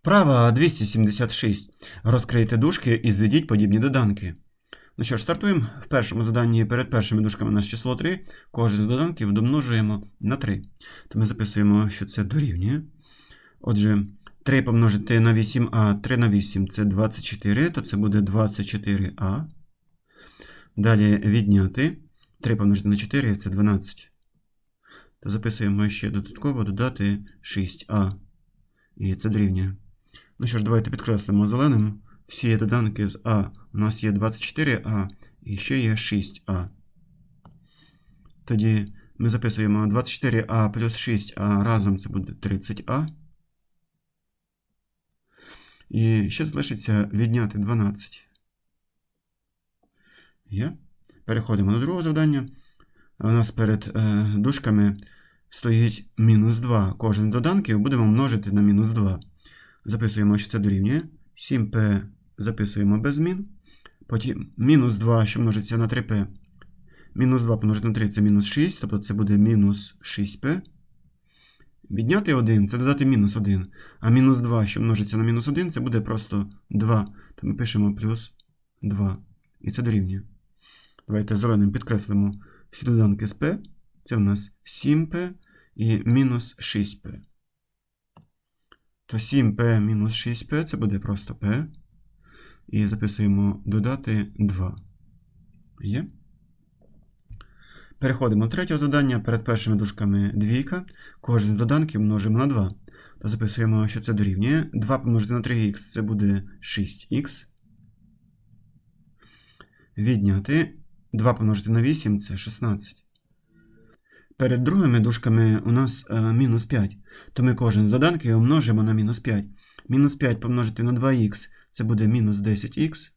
Вправа 276. Розкрийте дужки і зведіть подібні доданки. Ну що ж, стартуємо. В першому заданні перед першими дужками у нас число 3. Кожен з доданків домножуємо на 3. То ми записуємо, що це дорівнює. Отже, 3 помножити на 8а, 3 на 8 це 24, то це буде 24а. Далі відняти. 3 помножити на 4 це 12. То записуємо ще додатково додати 6а. І це дорівнює. Ну що ж, давайте підкреслимо зеленим. Всі доданки з А. У нас є 24А і ще є 6А. Тоді ми записуємо 24А плюс 6А разом це буде 30А. І ще залишиться відняти 12. Є. Переходимо до другого завдання. У нас перед е, дужками стоїть мінус 2. Кожен з доданків будемо множити на мінус 2. Записуємо, що це дорівнює. 7p записуємо без змін. Потім мінус 2, що множиться на 3p. Мінус 2 помножити на 3 це мінус 6, тобто це буде мінус 6p. Відняти 1 це додати мінус 1. А мінус 2, що множиться на мінус 1, це буде просто 2. То ми пишемо плюс 2. І це дорівнює. Давайте зеленим підкреслимо всі доданки з p. Це у нас 7p і мінус 6p. То 7p мінус 6p це буде просто p. І записуємо додати 2. Є. Переходимо до третього завдання. Перед першими дужками двійка. Кожен з доданків множимо на 2. То записуємо, що це дорівнює. 2 помножити на 3х це буде 6х. Відняти. 2 помножити на 8 це 16. Перед другими дужками у нас е, мінус 5. То ми кожен з доданків умножимо на мінус 5. Мінус 5 помножити на 2х це буде мінус 10х.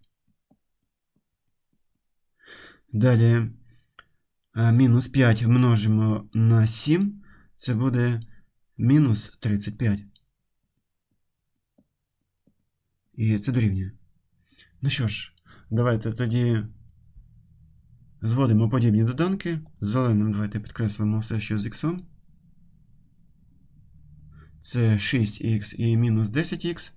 Далі е, мінус 5 множимо на 7. Це буде мінус 35. І це дорівнює. Ну що ж, давайте тоді зводимо подібні доданки. Зеленим давайте підкреслимо все, що з х. Це 6х і мінус 10х.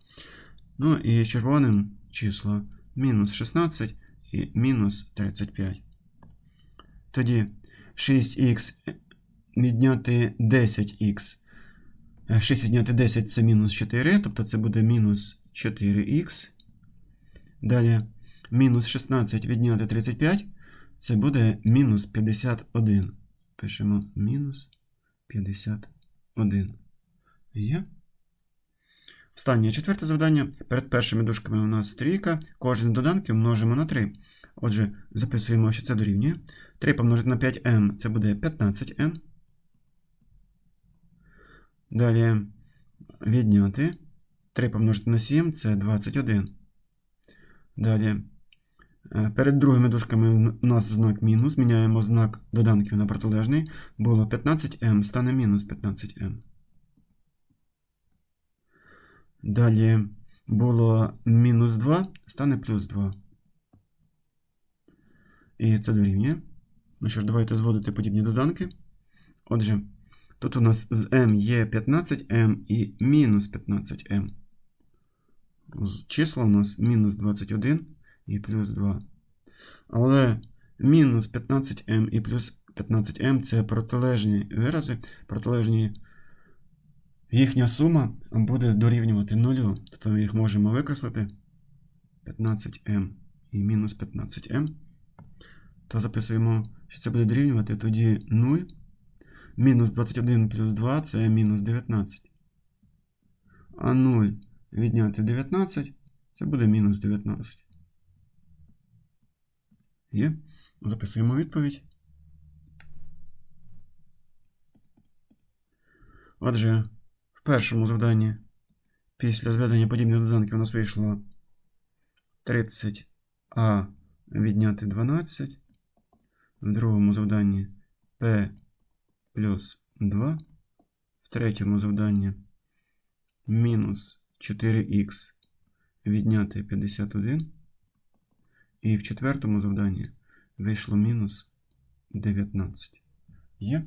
Ну і червоним число мінус 16 і мінус 35. Тоді 6х відняти 10х. 6 відняти 10 це мінус 4, тобто це буде мінус 4х. Далі мінус 16 відняти 35. Це буде мінус 51. Пишемо мінус 51. Є. Останнє четверте завдання. Перед першими дужками у нас трійка. Кожен з доданків множимо на 3. Отже, записуємо, що це дорівнює. 3 помножити на 5m це буде 15m. Далі відняти. 3 помножити на 7 це 21. Далі. Е, Перед другими дужками у нас знак мінус. Міняємо знак доданків на протилежний. Було 15m, стане мінус 15m. Далі було мінус 2, стане плюс 2. І це дорівнює. Ну що ж, давайте зводити подібні доданки. Отже, тут у нас з m є 15m і мінус 15m. З числа у нас мінус 21 і плюс 2. Але мінус 15m і плюс 15m це протилежні вирази, протилежні. Їхня сума буде дорівнювати 0. Тобто ми їх можемо викреслити 15m і мінус 15m. То записуємо, що це буде дорівнювати тоді 0. Мінус 21 плюс 2 це мінус 19. А 0 відняти 19 це буде мінус 19. Є. Записуємо відповідь. Отже, в першому завданні після зведення подібних доданків у нас вийшло 30а відняти 12. В другому завданні P плюс 2. В третьому завданні мінус 4х відняти 51. І в четвертому завданні вийшло мінус 19. Є?